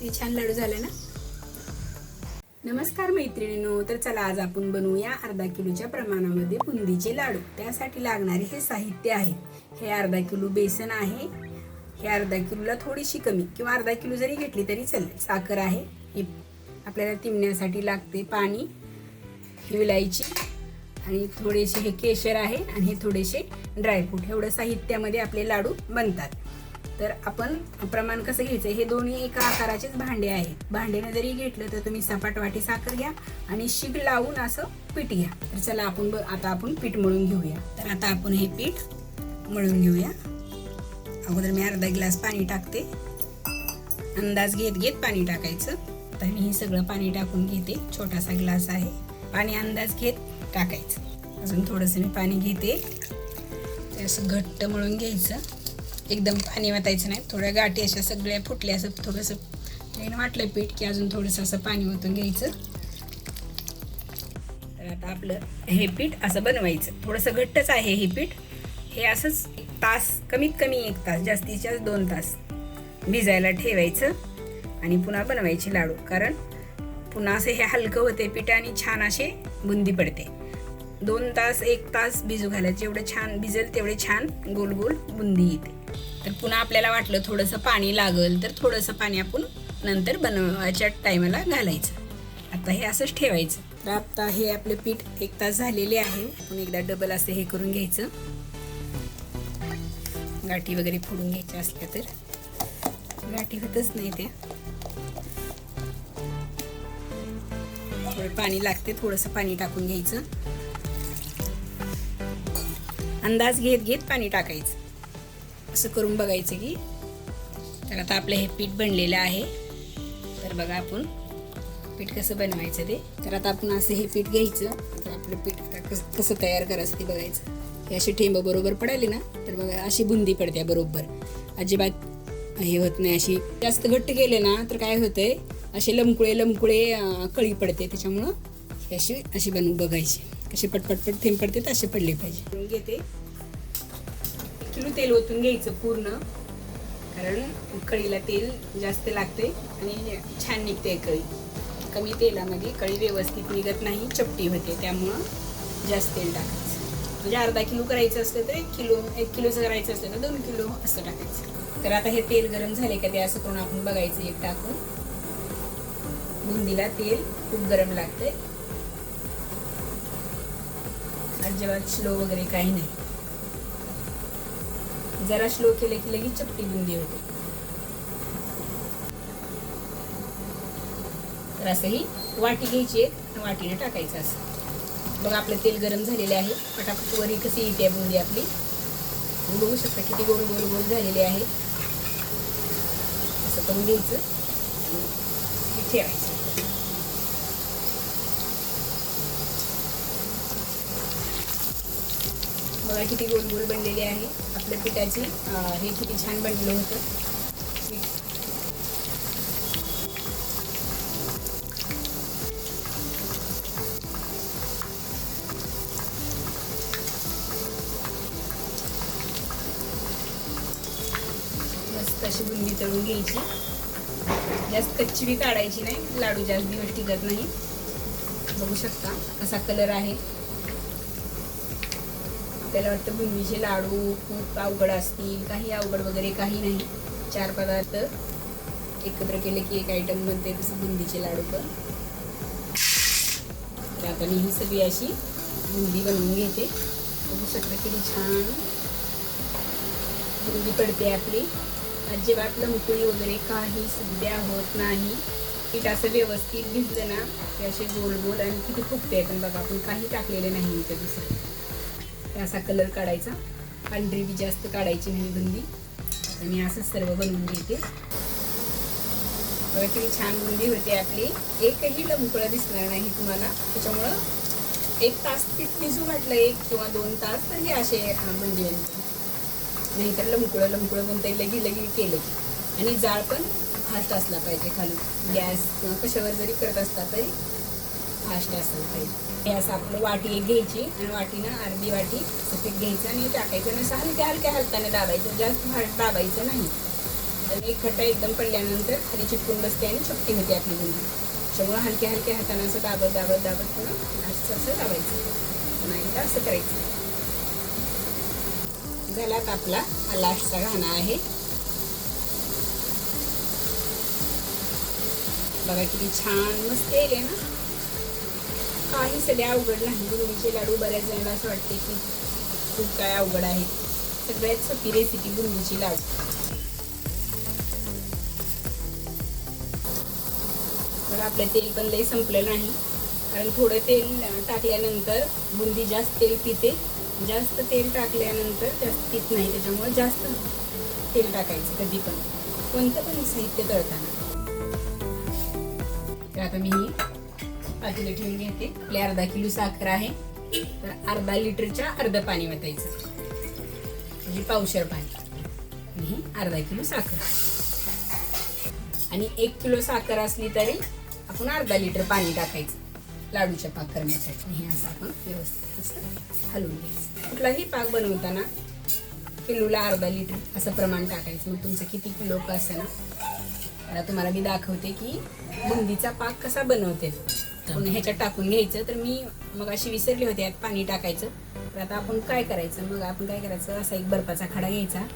हे छान लाडू झाले ना? नमस्कार मैत्रिणीनो तर चला आज आपण बनवूया अर्धा किलोच्या प्रमाणामध्ये बुंदीचे लाडू. त्यासाठी लागणारे हे साहित्य आहे. हे अर्धा किलो बेसन आहे. हे अर्धा किलोला थोडीशी कमी किंवा अर्धा किलो जरी घेतली तरी चालेल. साखर आहे. हे आपल्याला तिमण्यासाठी लागते पाणी ही विलायची आणि थोडेसे हे केशर आहे आणि हे थोडेसे ड्रायफ्रूट. एवढं साहित्यामध्ये आपले लाडू बनतात. तर आपण प्रमाण कसं घ्यायचं? हे दोन्ही एका आकाराचेच भांडे आहेत भांड्याने जरी घेतलं तर तुम्ही सपाट वाटी साखर घ्या आणि शीग लावून असं पीठ घ्या. तर चला आपण ब- आता आपण पीठ मळून घेऊया. तर आता आपण हे पीठ मळून घेऊया. अगोदर मी अर्धा ग्लास पाणी टाकते. अंदाज घेत घेत पाणी टाकायचं. तर मी हे सगळं पाणी टाकून घेते. छोटासा ग्लास आहे. पाणी अंदाज घेत टाकायचं. अजून थोडंसं मी पाणी घेते. ते असं घट्ट मळून घ्यायचं. एकदम पाणी वाटायचं नाही. थोड्या गाठी अशा सगळ्या फुटल्या असं थोडंसं वाटलं पीठ की अजून थोडंसं असं पाणी ओतून घ्यायचं. तर आता आपलं हे पीठ असं बनवायचं. थोडंसं घट्टच आहे हे पीठ. हे असंच एक तास कमीत कमी एक तास जास्तीत जास्त दोन तास भिजायला ठेवायचं आणि पुन्हा बनवायचे लाडू. कारण पुन्हा असं हे हलकं होते पीठ आणि छान असे बुंदी पडते. दोन तास एक तास भिजू घालायचे. जेवढं छान भिजेल तेवढे छान गोल गोल बुंदी येते. तर पुन्हा आपल्याला वाटलं थोडंसं पाणी लागल तर थोडंसं पाणी आपण नंतर बनवायच्या टायमाला घालायचं. आता हे असंच ठेवायचं. तर आता हे आपलं पीठ एक तास झालेले आहे. आपण एकदा डबल असं हे करून घ्यायचं. गाठी वगैरे फोडून घ्यायच्या असल्या तर. गाठी होतच नाही त्या. थोडं पाणी लागते थोडंसं पाणी टाकून घ्यायचं. अंदाज घेत घेत पाणी टाकायचं. असं करून बघायचं की. तर आता आपलं हे पीठ बनलेलं आहे. तर बघा आपण पीठ कसं बनवायचं ते. तर आता आपण असं हे पीठ घ्यायचं. तर आपलं पीठ आता कसं कसं तयार करायचं ते बघायचं. हे अशी ठेंब बरोबर पडाली ना तर बघा अशी बुंदी पडते बरोबर. अजिबात हे होत नाही अशी. जास्त घट्ट केले ना तर काय होतंय असे लमकुळे लमकुळे कळी पडते. त्याच्यामुळं हे अशी अशी बनवून बघायची. कशी पटपटपट थेंब पडते तर असे पडले पाहिजे. घेते. किलो तेल ओतून घ्यायचं पूर्ण. कारण कळीला तेल जास्त लागते आणि छान निघते कळी कमी तेलामध्ये कळी व्यवस्थित निघत नाही चपटी होते. त्यामुळं जास्त तेल टाकायचं. म्हणजे अर्धा किलो करायचं असलं तर एक किलो एक किलोचं करायचं असलं तर दोन किलो असं टाकायचं. तर आता हे तेल गरम झाले का ते असं करून आपण बघायचं एक टाकून. बुंदीला तेल खूप गरम लागते अजिबात स्लो वगैरे काही नाही. जरा स्लो केले की लगेच चपटी बुंदी होते. तर असं ही वाटी घ्यायची आहे वाटीने टाकायचं असं. मग आपलं तेल गरम झालेले आहे. पटापट वरी कशी येते बुंदी आपली? बघू शकता किती गोल गोल गोल झालेले आहे. असं करून घ्यायचं. ठेवायचं. बघा किती गोल गोल बनलेली आहे. आपल्या पिठाची. हे किती छान बनलेलं होतं. मस्त अशी बुंदी तळून घ्यायची. जास्त कच्ची बी काढायची नाही. लाडू जास्त दिवस टिकत नाही. बघू शकता कसा कलर आहे. आपल्याला वाटतं बुंदीचे लाडू खूप अवघड असतील काही अवघड वगैरे काही नाही. चार पदार्थ एकत्र केले की एक आयटम बनते तसं बुंदीचे लाडू पण. तर आता मी ही सगळी अशी बुंदी बनवून घेते. बघू शकता किती छान बुंदी पडते आपली. अजिबात लंकुळी वगैरे काही सध्या होत नाही. पीठ असं व्यवस्थित भिजलं ना ते असे गोल गोल आणि किती फुगते पण बघा आपण काही टाकलेले नाही इथं दुसरं. असा कलर काढायचा. पांढरी बी जास्त काढायची नाही बुंदी. आता मी असंच सर्व बनवून घेते. बघा किती छान बुंदी होते आपली. एकही लमकुळं दिसणार नाही तुम्हाला. त्याच्यामुळं एक तास पीठ भिजू घातलं एक किंवा दोन तास तर हे असे बुंदी बनते म्हणजे नाहीतर लमकुळं लमकुळं बनते लगी लगी केलं की आणि जाळ पण फास्ट असला पाहिजे खालून. गॅस किंवा कशावर जरी करत असता तरी फास्ट असला पाहिजे. हे असं आपलं वाटी एक घ्यायची आणि वाटीनं अर्धी वाटी असं घ्यायचं आणि टाकायचं. आणि असं हलक्या हलक्या हाताने दाबायचं. जास्त फास्ट दाबायचं नाही. आणि एक खट्टा एकदम पडल्यानंतर खाली चिटकून बसते आणि चपटी होते आपली गुंडी. त्याच्यामुळे हलक्या हलक्या हाताने असं दाबत दाबत दाबत पुन्हा असं असं दाबायचं. नाही तर असं करायचं. झाला आता आपला हा लास्टचा घाणा आहे. बघा किती छान मस्त येईल ना. काही सगळ्या अवघड नाही बुंदीचे लाडू बऱ्याच जणांना असं वाटते की खूप काय अवघड आहे. सगळ्यात सोपी रेसिपी बुंदीची लाडू. तर आपलं तेल पण लई संपलं नाही कारण थोडं तेल टाकल्यानंतर बुंदी जास्त तेल पिते. जास्त तेल टाकल्यानंतर जास्त पित नाही त्याच्यामुळे जास्त तेल टाकायचं कधी पण. कोणतं पण साहित्य तळताना. तर आता मी पातेलं ठेवून घेते. आपली अर्धा किलो साखर आहे. तर अर्धा लिटरच्या अर्ध पाणी वतायचं म्हणजे पावशर पाणी. आणि ही अर्धा किलो साखर आणि एक किलो साखर असली तरी आपण अर्धा लिटर पाणी टाकायचं. लाडूच्या पाक करण्यासाठी हे असं आपण व्यवस्थित असं हलवून घ्यायचं. कुठलाही पाक बनवताना किलोला अर्धा लिटर असं प्रमाण टाकायचं. मग तुमचं किती किलो का असं ना? आता तुम्हाला मी दाखवते की बुंदीचा पाक कसा बनवते. पुन्हा ह्याच्यात टाकून घ्यायचं. तर मी मग अशी विसरली होती यात पाणी टाकायचं. तर आता आपण काय करायचं? मग आपण काय करायचं? असा एक बर्फाचा खडा घ्यायचा.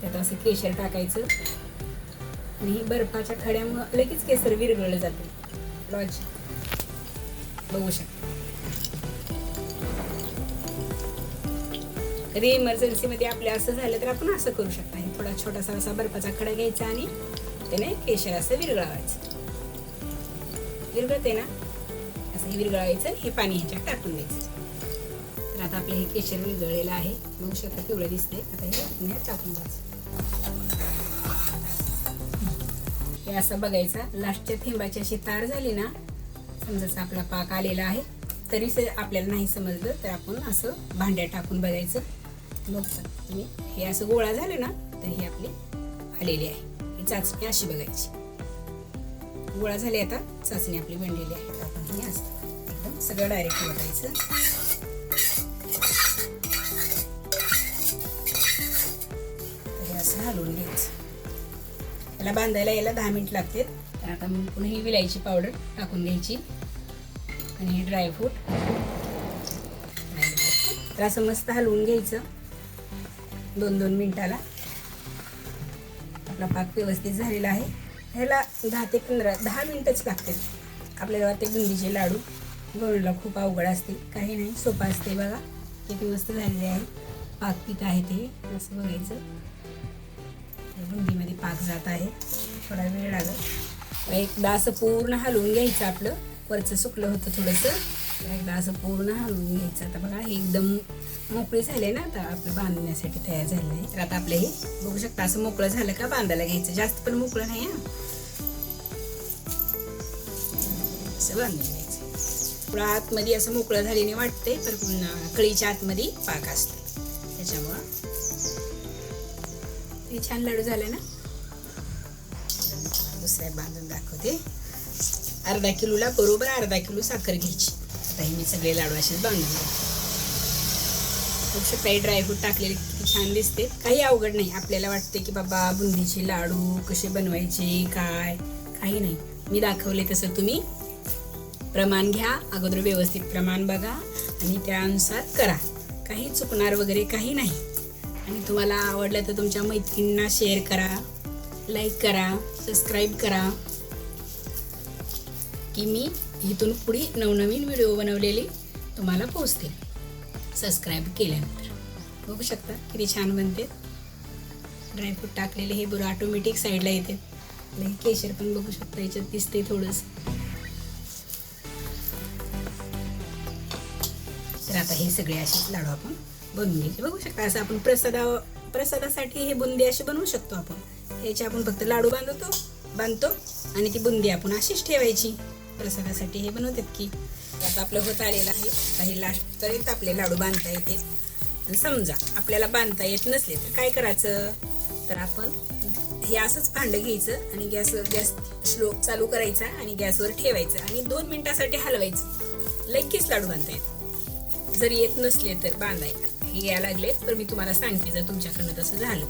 त्यात असं केशर टाकायचं. आणि ही बर्फाच्या खड्यामुळं लगेच केसर विरघळलं जाते. लॉज बघू शकता. कधी इमर्जन्सीमध्ये आपल्या असं झालं तर आपण असं करू शकता. हे थोडा छोटासा असा बर्फाचा खडा घ्यायचा आणि त्याने केशर असं विरघळावायचं. विरघळते ना? असं हे विरघळायचं हे पाणी ह्याच्यात टाकून द्यायचं. तर आता आपलं हे केशर विरघळलेलं आहे. बघू शकता पिवळं दिसते आता हे पुण्यात टाकून द्यायचं. हे असं बघायचं. लास्टच्या थेंबाची अशी तार झाली ना समजायचा आपला पाक आलेला आहे. तरी से आपल्याला नाही समजलं तर आपण असं भांड्यात टाकून बघायचं. बघतात तुम्ही हे असं गोळा झालं ना तर हे आपले आलेली आहे. ही चाचणी अशी बघायची. गोळा झाली आता चाचणी आपली बनलेली आहे. तर आपण एकदम सगळं डायरेक्ट वाटायचं असं हलवून घ्यायचं. त्याला बांधायला यायला दहा मिनिट लागते तर आता मग पुन्हा ही विलायची पावडर टाकून घ्यायची. आणि हे ड्रायफ्रूट तर असं मस्त हलवून घ्यायचं. दोन दोन मिनिटाला. आपला पाक व्यवस्थित झालेला आहे. ह्याला दहा ते पंधरा दहा मिनटंच लागते आपल्याला ते बुंदीचे लाडू गोडला खूप अवघड असते. काही नाही सोपं असते बघा. किती मस्त झालेले आहे पाक पीक आहे ते असं बघायचं. बुंदीमध्ये पाक जात आहे. थोडा वेळ लागत एकदा असं पूर्ण हलवून घ्यायचं आपलं. वरचं सुकलं होतं थोडंसं. एकदा असं पूर्ण हलवून घ्यायचं. आता बघा हे एकदम मोकळे झाले ना आता आपलं बांधण्यासाठी तयार झाले आहे. तर आता आपलं हे बघू शकता असं मोकळं झालं का बांधायला घ्यायचं. जास्त पण मोकळं नाही हा. असं बांधून घ्यायचं. थोडं आतमध्ये असं मोकळं झाल्याने वाटते तर कळीच्या आतमध्ये पाक असते. त्याच्यामुळं. हे छान लाडू झाले ना? दुसऱ्या बांधून दाखवते. अर्धा किलोला बरोबर अर्धा किलो साखर घ्यायची. आता हे मी सगळे लाडू असेच बांधून घ्यायचे बघू शकता ड्रायफ्रूट टाकलेले किती छान दिसते. काही अवघड नाही. आपल्याला वाटते की बाबा बुंदीचे लाडू कसे बनवायचे काय? काही नाही. मी दाखवले तसं तुम्ही प्रमाण घ्या अगोदर व्यवस्थित प्रमाण बघा आणि त्यानुसार करा. काही चुकणार वगैरे काही नाही. आणि तुम्हाला आवडलं तर तुमच्या मैत्रिणींना शेअर करा लाईक करा सबस्क्राईब करा. की मी इथून पुढे नवनवीन व्हिडिओ बनवलेले तुम्हाला पोचतील सबस्क्राईब केल्यानंतर. बघू शकता किती छान बनते. ड्रायफ्रूट टाकलेले हे बरं ऑटोमॅटिक साईडला येते. केशर पण बघू शकता याच्यात दिसते थोडंसं. आता हे सगळे असे लाडू आपण बनवून घ्यायचे. बघू शकता असं आपण प्रसादा प्रसादासाठी हे बुंदी अशी बनवू शकतो आपण. याचे आपण फक्त लाडू बांधतो बांधतो आणि ती बुंदी आपण अशीच ठेवायची. प्रसादासाठी हे बनवतात की आता आपलं होत आलेलं आहे. आता हे लास्ट पर्यंत आपले लाडू बांधता येते. समजा आपल्याला बांधता येत नसले तर काय करायचं? तर आपण हे असंच भांडं घ्यायचं आणि गॅस गॅस स्लो चालू करायचा आणि गॅसवर ठेवायचं आणि दोन मिनिटासाठी हलवायचं. लगेच लाडू बांधता येतात. जर येत नसले तर बांधायला हे यायला लागले तर मी तुम्हाला सांगते जर तुमच्याकडनं तसं झालं.